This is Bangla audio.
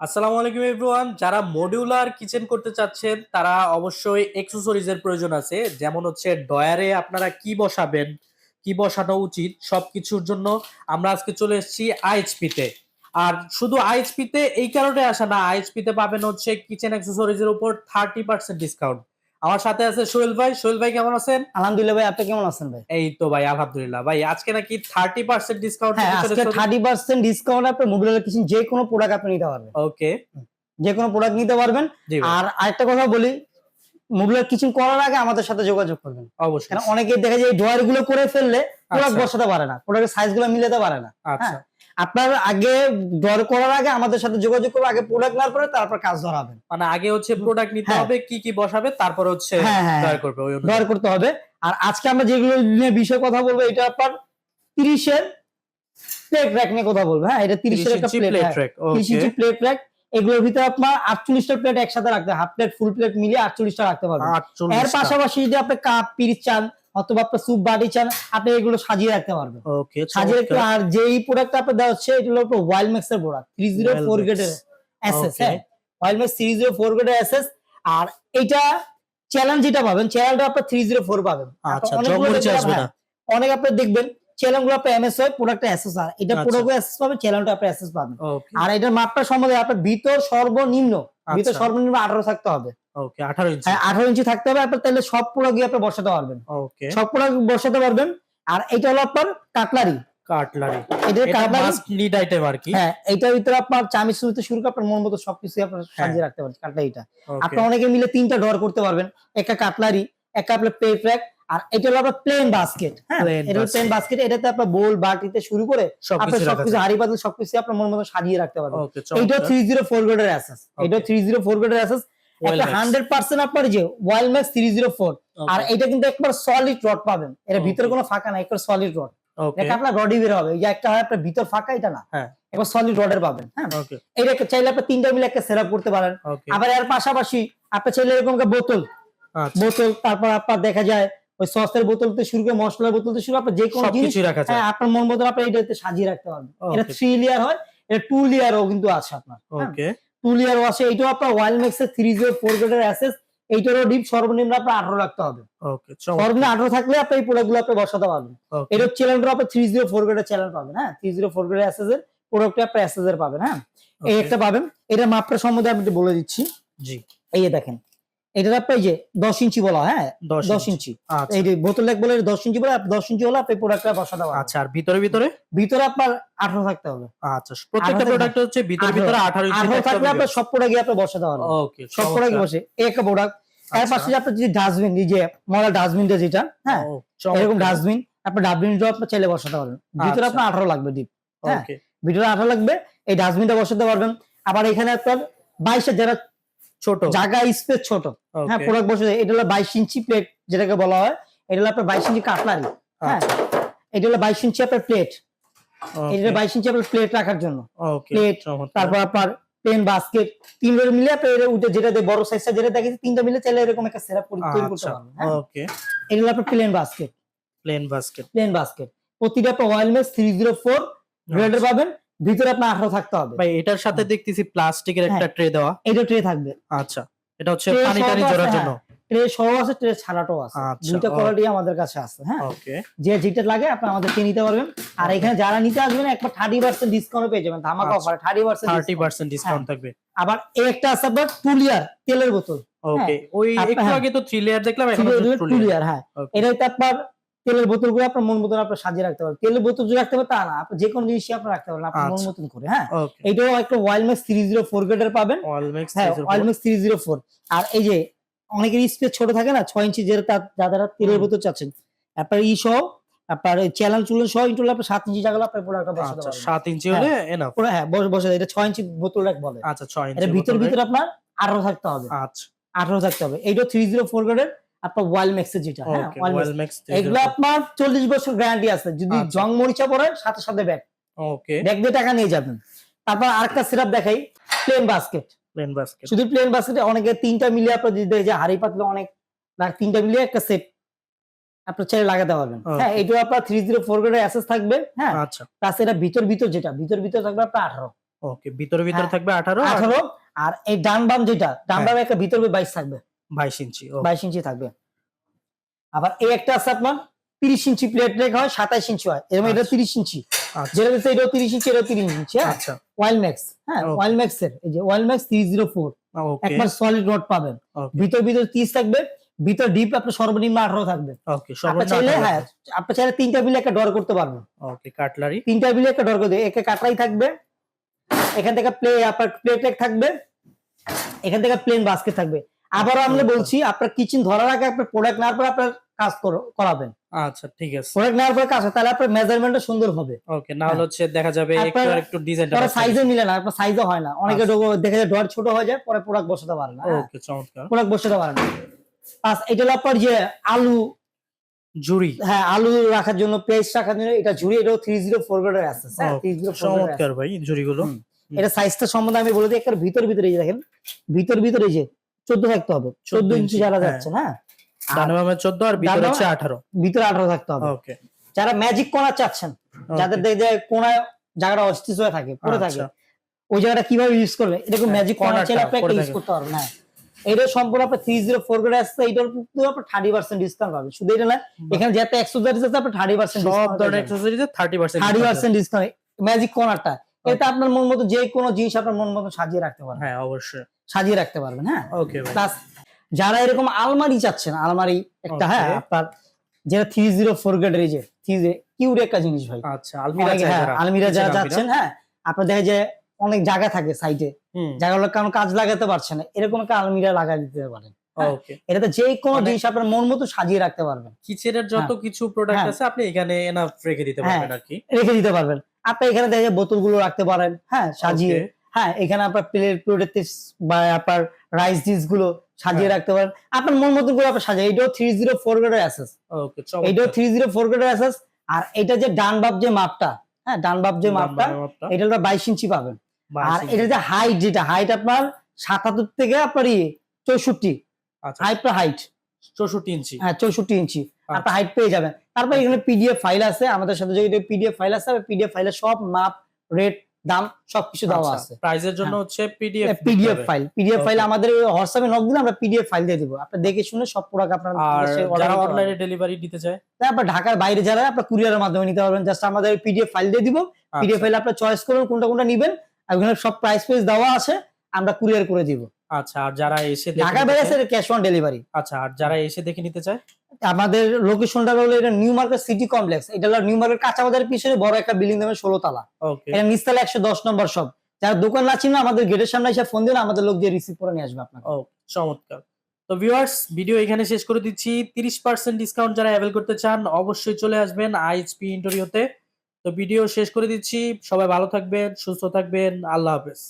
আসসালামু আলাইকুম এভরিওয়ান যারা মডিউলার কিচেন করতে চাচ্ছেন, তারা অবশ্যই এক্সেসরিজের প্রয়োজন আছে। যেমন হচ্ছে ডয়ারে আপনারা কি বসাবেন, কি বসানো উচিত, সবকিছুর জন্য আমরা আজকে চলে এসেছি আইএইচপি তে। আর শুধু আইএইচপি তে এই কারণে আসা না আইএইচপি তে পাবেন হচ্ছে কিচেন অ্যাক্সেসরিজ এর উপর থার্টি পার্সেন্ট ডিসকাউন্ট আমার সাথে আছে সোহেল ভাই। সোহেল ভাই কেমন আছেন? আলহামদুলিল্লাহ ভাই আপনি কেমন আছেন ভাই? এই তো ভাই আলহামদুলিল্লাহ। ভাই আজকে নাকি থার্টি পার্সেন্ট ডিসকাউন্ট হ্যাঁ আজকে থার্টি পার্সেন্ট ডিসকাউন্ট আপনি মোবিলের কিছু যে কোনো প্রোডাক্ট আপনি নিতে পারবেন। ওকে যে কোনো প্রোডাক্ট নিতে পারবেন। আর আরেকটা কথা বলি মোবিলের কিছু করার আগে আমাদের সাথে যোগাযোগ করবেন। অবশ্যই। কারণ অনেকে দেখা যায় ড্রয়ারগুলো করে ফেললে প্রোডাক্ট আচ্ছা। বসাতে পারে না প্রোডাক্টের সাইজগুলো মিলাতে পারে না। আচ্ছা। আপনার আগে ড্রয়ার করার আগে আমাদের সাথে যোগাযোগ করবে আগে প্রোডাক্ট নেওয়ার পরে তারপর কাজ ধরাবেন। মানে আগে হচ্ছে প্রোডাক্ট নিতে হ্যাঁ। হবে কি কি বসাবে তারপর হচ্ছে হ্যাঁ, হ্যাঁ, করবে ওই অনুযায়ী। করতে হবে। আর আজকে আমরা যেগুলো নিয়ে বিষয়ে কথা বলব এটা আপনার তিরিশের প্লেট র্যাক নিয়ে কথা বলব। হ্যাঁ এটা তিরিশের 30 একটা প্লেট rack, তিরিশ. প্লেট র্যাক এগুলোর ভিতরে আপনার আটচল্লিশটা প্লেট একসাথে রাখতে হাফ প্লেট ফুল প্লেট মিলিয়ে আটচল্লিশটা রাখতে পারবেন। 48 এর পাশাপাশি যদি আপনি কাপ পিরিচ চান অথবা আপনার স্যুপ বাটি চান আপনি এগুলো সাজিয়ে রাখতে পারবেন। ওকে সাজিয়ে রাখতে আর যেই প্রোডাক্ট আপনার দেওয়া হচ্ছে এটা হলো ওয়াইল্ড ম্যাক্স এর প্রোডাক্ট থ্রি জিরো ফোর গ্রেডের এসএস হ্যাঁ? Wild Max three zero four গ্রেডের এসএস আর এটা চ্যালেঞ্জ যেটা পাবেন চ্যানেলটা আপনার থ্রি জিরো ফোর পাবেন। আচ্ছা আসবে না। হ্যাঁ, অনেক আপনি দেখবেন চ্যানেলগুলো আপনার এমএস হয় প্রোডাক্টটা এসএস আর এটা। প্রোডাক্ট এসএস পাবেন চ্যানেলটা আপনি এসএস পাবেন। আর এটার মাপটা সম্বন্ধে আপনার ভিতর সর্বনিম্ন ভিতর আচ্ছা। সর্বনিম্ন আঠারো থাকতে হবে। ওকে 18 ইঞ্চি হ্যাঁ আঠারো ইঞ্চি থাকতে হবে আপনার তাহলে সব প্রোডাক্ট গিয়ে আপনি বসাতে পারবেন। ওকে সব প্রোডাক্ট বসাতে পারবেন আর এটা হলো আপনার কাটলারি। কাটলারি। এটা এটা কাটলারি মাস্ট নিড আইটেম আর কি। হ্যাঁ ভিতরে আপনার চামিচ শুরু করে আপনার মন মতো সবকিছু আপনার হ্যাঁ। সাজিয়ে রাখতে কাটলারিটা। ওকে আপনি অনেকে মিলে তিনটা ডর করতে পারবেন একটা কাটলারি একটা আপনার প্লেট র্যাক আর এটা হলো আপনার প্লেন বাস্কেট হ্যাঁ এটা প্লেন বাস্কেট এটাতে আপনার বোল বাটিতে শুরু করে আপনার সবকিছু হাড়ি পাতিল সবকিছু আপনার মন মতো সাজিয়ে রাখতে পারবেন। জিরো ফোর গ্রেডের অ্যাসেস এটা Okay. থ্রি জিরো ফোর গ্রেডের অ্যাসেস একটা হান্ড্রেড পার্সেন্ট আপনার যে Wild Max three zero four আর এটা কিন্তু একবার সলিড রড পাবেন। এটা ভিতরে কোনো ফাঁকা না একবার সলিড রড এটা আপনার রডই বের হবে। একটা হয় আপনার ভিতর ফাঁকা এটা না। হ্যাঁ। একবার সলিড রডের পাবেন হ্যাঁ। এটা চাইলে আপনি তিনটা মিলে একটা সেটআপ করতে পারেন। আবার এর পাশাপাশি আপনি চাইলে এরকম একটা বোতল। আচ্ছা। বোতল তারপর আপনার দেখা যায় ওই সসের বোতল থেকে শুরু করে মশলার বোতল থেকে শুরু আপনার যে কোনো জিনিস রাখা হ্যাঁ আপনার মন মতো আপনি এটাতে সাজিয়ে রাখতে পারবেন। এটা থ্রি লেয়ার হয় এটা টু লেয়ারও কিন্তু আছে আপনার ওকে টু লেয়ারও আছে এইটাও আপনার ওয়াইল্ড ম্যাক্স এর থ্রি জিরো ফোর গ্রেডের অ্যাসেস এইটারও ডিপ সর্বনিম্ন আপনার আঠারো রাখতে হবে। সর্বনিম্ন আঠারো থাকলে আপনি এই প্রোডাক্টগুলো আপনি বসাতে পারবেন। এটা চ্যানেলটা আপনি থ্রি জিরো ফোর গ্রেডের চ্যানেল পাবেন হ্যাঁ? থ্রি জিরো ফোর গ্রেডের অ্যাসেস এর প্রোডাক্টটা আপনি অ্যাসেস এর পাবেন হ্যাঁ? এই একটা পাবেন। এটা মাপটা সম্বন্ধে আমি বলে দিচ্ছি। জি। এই দেখেন এটা আপনার যে দশ ইঞ্চি বলা হ্যাঁ? দশ ইঞ্চি। আচ্ছা। এই বোতল এক বলে দশ ইঞ্চি বলে দশ ইঞ্চি হলে আপনি প্রোডাক্টটা বসাতে পারবেন। আচ্ছা আর ভিতরে ভিতরে? ভিতরে আপনার আঠারো থাকতে হবে। আচ্ছা প্রত্যেকটা প্রোডাক্ট হচ্ছে ভিতরে ভিতরে 18 ইঞ্চি আঠারো থাকলে আপনার সব প্রোডাক্ট আপনি বসাতে পারবেন। ওকে সব প্রোডাক্ট বসে এই প্রোডাক্টের আচ্ছা। পাশে আপনার যদি ডাস্টবিন যে ডাস্টবিনটা যেটা হ্যাঁ? এরকম ডাস্টবিন আপনি ডাস্টবিনটাও আপনি চাইলে বসাতে পারবেন। ভিতরে আচ্ছা। আপনার আঠারো লাগবে ডিপ হ্যাঁ। ওকে ভিতরে আঠারো লাগবে এই ডাস্টবিনটা বসাতে পারবেন। আবার এখানে আপনার বাইশের যারা ছোট? জায়গা স্পেস ছোট। হ্যাঁ প্রোডাক্ট বসে এটা হলো বাইশ ইঞ্চি প্লেট যেটাকে বলা হয়। এটা হলো আপনার বাইশ ইঞ্চি কাটলারি হ্যাঁ আচ্ছা। এটা হলো বাইশ ইঞ্চি আপনার প্লেট এটা বাইশ ইঞ্চি আপনার প্লেট রাখার জন্য। Plate, তারপর আপনার পেন বাস্কেট তিনবার মিলে আপনি এটা উঠে যেটা দিয়ে বড় সাইজটা যেটা দেখেছি তিনটা মিলে চাইলে এরকম একটা সেটআপ তৈরি করতে আচ্ছা পারবেন হ্যাঁ। ওকে এটা হলো আপনার plain basket plain basket plain basket প্রতিটা আপনার Wild Max three zero four গ্রেডের পাবেন। ভিতরে আপনার আঠারো থাকতে হবে। ভাই এটার সাথে দেখতেছি প্লাস্টিকের একটা হ্যাঁ। ট্রে দেওয়া। এটা ট্রে থাকবে। আচ্ছা এটা হচ্ছে পানি টানি জড়ার হ্যাঁ। জন্য। ট্রে সহ আছে ট্রে ছাড়াটাও আছে। আচ্ছা, দুইটা কোয়ালিটি আমাদের কাছে আছে হ্যাঁ। ওকে। যে যেটা লাগে আপনি আমাদের আমাদেরকে নিতে পারবেন। আর এখানে যারা নিতে আসবেন একবার থার্টি পার্সেন্ট ডিসকাউন্ট পেয়ে যাবেন। ধামাকা। Offer thirty percent thirty percent discount হ্যাঁ। থাকবে। আবার এই একটা আছে আপনার টু লিয়ার তেলের বোতল। ওকে ওই একটু হ্যাঁ। আগে তো থ্রি লেয়ার দেখলাম এখন টু লিয়ার হ্যাঁ. এটা হচ্ছে আপনার তেলের বোতলগুলো আপনার মন মতন আপনার সাজিয়ে রাখতে পারবেন তেলের বোতল রাখতে পারেন তা না। আপনি যে কোনো জিনিসই আপনি রাখতে পারেন আপনার মন আচ্ছা। মতন করে হ্যাঁ? এটাও একটা wild max three zero four গ্রেডের পাবেন। হ্যাঁ থ্রি জিরো ফোর আর এই যে অনেকের স্পেস ছোট থাকে না ছয় ইঞ্চি যেটা তার- যারা তেলের বোতল চাচ্ছেন আপনার ই সহ আপনার চ্যালেঞ্জ চুলেন সহ ইন্টু আপনার সাত ইঞ্চি জায়গা আপনার প্রোডাক্টটা বসাতে আচ্ছা পারবেন। সাত ইঞ্চি হলে এনাফ হ্যাঁ বসে বসে এটা ছয় ইঞ্চি বোতল রাখ বলে। আচ্ছা ছয় ইঞ্চি এটা ভিতর বোতলে। ভিতরে আপনার আঠারো থাকতে হবে। আচ্ছা। আঠারো থাকতে হবে। এইটা থ্রি জিরো ফোর গ্রেডের আপনার ওয়াইল্ড ম্যাক্সের যেটা হ্যাঁ ওকে ওয়াইল্ড এগুলো আপনার চল্লিশ বছর গ্যারান্টি আছে। যদি আচ্ছা। জং মরিচা পড়েন সাথে সাথে ব্যাগ। ওকে ব্যাগ দিয়ে টাকা নিয়ে যাবেন। তারপর আরেকটা সিরাপ দেখাই প্লেন বাস্কেট প্লেন বাস্কেট শুধু প্লেন বাস্কেটে অনেকে তিনটা মিলিয়ে আপনার যদি দেখে যে হাড়ি পাতলে অনেক না, তিনটা মিলিয়ে একটা সেট আপনার চাইলে লাগাতে পারবেন। হ্যাঁ এটাও আপনার থ্রি জিরো ফোর গ্রেডের অ্যাসেস থাকবে হ্যাঁ। আচ্ছা। প্লাস এটা ভিতর ভিতর যেটা ভিতর ভিতর থাকবে আপনার আঠারো। ওকে ভিতরে ভিতরে হ্যাঁ, থাকবে আঠারো আঠারো আর এই ডান বাম যেটা ডান হ্যাঁ। বামে একটা ভিতরে বাইশ থাকবে। বাইশ ইঞ্চি ও, বাইশ ইঞ্চি থাকবে। আবার এই একটা আছে আপনার তিরিশ ইঞ্চি প্লেট রেখা হয় সাতাইশ ইঞ্চি হয়। এবং এটা আচ্ছা। তিরিশ ইঞ্চি। আচ্ছা। যেটা হচ্ছে এটাও তিরিশ ইঞ্চি এটাও তিরিশ ইঞ্চি হ্যাঁ? আচ্ছা। ওয়াইল ম্যাক্স হ্যাঁ. ওয়াইল ম্যাক্স এর এই যে wild max three zero four একবার সলিড রড পাবেন। ভিতর ভিতর তিরিশ থাকবে ভিতর ডিপ আপনার সর্বনিম্ন আঠারো থাকবে। ওকে আপনার চাইলে হ্যাঁ আপনার চাইলে তিনটা বিলে একটা ডর করতে পারবেন। ওকে কাটলারি তিনটা বিলে একটা ডর করতে একে কাটাই থাকবে এখান থেকে প্লে আপনার প্লেট থাকবে এখান থেকে প্লেন বাস্কেট থাকবে। আবারও আমরা বলছি আপনার কিচেন ধরার আগে আপনার প্রোডাক্ট নেওয়ার পর আপনার কাজ করাবেন। আচ্ছা ঠিক আছে। প্রোডাক্ট নেওয়ার পর কাজ তাহলে আপনার মেজারমেন্টটা সুন্দর হবে। ওকে না হলে হচ্ছে দেখা যাবে একটু একটু ডিজাইনটা পরে সাইজে মিলে না আপনার সাইজও হয় না। অনেকে আচ্ছা। দেখা যায় ডর ছোট হয়ে যায় পরে প্রোডাক্ট বসাতে পারে না। হ্যাঁ, ওকে চমৎকার। প্রোডাক্ট বসাতে পারে না। পাঁচ এটা হলো আপনার যে আলু জুড়ি হ্যাঁ আলু রাখার জন্য পেস্ট রাখার জন্য এটা ঝুড়ি এটাও থ্রি জিরো ফোর গ্রেডের আছে হ্যাঁ চমৎকার ভাই জুড়িগুলো হুম। এটা সাইজটা সম্বন্ধে আমি বলে দিই একটা ভিতর ভিতরে দেখেন ভিতর ভিতরে যে চোদ্দ থাকতে হবে। চোদ্দ ইঞ্চি যারা হ্যাঁ। যাচ্ছে আর চোদ্দ আর ভিতরে হচ্ছে আঠারো। ভিতরে আঠারো থাকতে হবে। ওকে যারা ম্যাজিক কোনা চাচ্ছেন যাদের দেখে যায় কোনায় জায়গাটা অস্থির হয়ে থাকে পড়ে থাকে আচ্ছা। ওই জায়গাটা কীভাবে ইউজ করবে? এরকম ম্যাজিক কোনা চাইলে আপনি ইউজ করতে পারবেন হ্যাঁ এটা সম্পূর্ণ আপনার থ্রি জিরো ফোর গ্রেড আসছে এটার কিন্তু আপনার থার্টি পার্সেন্ট ডিসকাউন্ট পাবেন শুধু এটা না এখানে যাতে এক্সেসরিজ আছে আপনি থার্টি পার্সেন্ট সব ধরনের thirty percent thirty percent discount magic কর্নারটা এতে আপনার মন মতো যে কোনো জিনিস আপনার মন মতো সাজিয়ে রাখতে পারবেন। হ্যাঁ অবশ্যই। সাজিয়ে রাখতে পারবেন হ্যাঁ? ওকে প্লাস যারা এরকম আলমারি চাচ্ছেন আলমারি একটা হ্যাঁ আপনার যেটা থ্রি জিরো ফোর গ্রেডের যে থ্রি কিউর একটা জিনিস ভাই। আচ্ছা আলমিরা হ্যাঁ, যারা, আলমিরা যারা নিচের যাচ্ছেন হ্যাঁ আপনার দেখে যে অনেক জায়গা থাকে সাইডে জায়গাগুলো কারণ কাজ লাগাতে পারছে না। এরকম একটা আলমিরা লাগাই দিতে পারেন। এটাতে যে কোনো মানে- জিনিস আপনার মন মতো সাজিয়ে রাখতে পারবেন। কিচেনের যত কিছু প্রোডাক্ট হ্যাঁ। আছে আপনি এখানে এনাফ রেখে দিতে হ্যাঁ। পারবেন আর কি রেখে দিতে পারবেন। আপনি এখানে দেখে বোতলগুলো রাখতে পারেন হ্যাঁ সাজিয়ে। হ্যাঁ এখানে আপনার প্লেট প্লেটের বা আপনার রাইস ডিশগুলো সাজিয়ে হ্যাঁ। রাখতে পারেন। আপনার মন মতন করে আপনার সাজিয়ে এটাও থ্রি জিরো ফোর গ্রেডের অ্যাসেস এটাও থ্রি জিরো ফোর গ্রেডের অ্যাসেস আর এটা যে ডান বাপ যে মাপটা হ্যাঁ ডান বাপ যে মাপটা এটা হলো বাইশ ইঞ্চি পাবেন। আর এটা যে হাইট যেটা হাইট আপনার সাতাত্তর থেকে আপনার ইয়ে চৌষট্টি। আচ্ছা। হাইট চৌষট্টি ইঞ্চি। হ্যাঁ চৌষট্টি ইঞ্চি। আচ্ছা। আপনার হাইট পেয়ে যাবেন। তারপর এখানে পিডিএফ ফাইল আছে। আমাদের সাথে যে পিডিএফ ফাইল আছে পিডিএফ ফাইলে সব মাপ রেট দাম সবকিছু দেওয়া আছে। প্রাইজের জন্য হ্যাঁ। হচ্ছে PDF PDF file PDF file আমাদের হোয়াটসঅ্যাপে নক দিলে আমরা পিডিএফ ফাইল দিয়ে দিব। আপনি দেখে শুনে সব প্রোডাক্ট আপনার যারা অনলাইনে ডেলিভারি দিতে চায়? আপনার ঢাকার বাইরে যারা আপনার কুরিয়ারের মাধ্যমে নিতে পারবেন। জাস্ট আমাদের পিডিএফ ফাইল দিয়ে দিব। পিডিএফ আচ্ছা, ফাইল আপনার চয়েস করুন কোনটা কোনটা নিবেন। আর ওখানে সব প্রাইস প্রাইস দেওয়া আছে। আমরা কুরিয়ার করে দিব। আচ্ছা আর যারা এসে ঢাকার বাইরে ক্যাশ অন ডেলিভারি আচ্ছা আর যারা এসে দেখে নিতে চায়? আমাদের লোকেশনটা হলো এটা নিউ মার্কেট সিটি কমপ্লেক্স এটা হলো নিউ মার্কেট কাঁচা বাজারের পিছনে বড় একটা বিল্ডিং দেবে ষোলো তালা। এটা নিচতলা একশো দশ নম্বর সব যারা দোকান না আমাদের গেটের সামনে এসে ফোন দিন আমাদের লোক দিয়ে রিসিভ করে নিয়ে আসবে আপনাকে। ও চমৎকার। তো ভিউয়ার্স ভিডিও এখানে শেষ করে দিচ্ছি। তিরিশ পার্সেন্ট ডিসকাউন্ট যারা অ্যাভেল করতে চান অবশ্যই চলে আসবেন আইএসপি ইন্টোরিওতে তো ভিডিও শেষ করে দিচ্ছি। সবাই ভালো থাকবেন সুস্থ থাকবেন। আল্লাহ হাফেজ।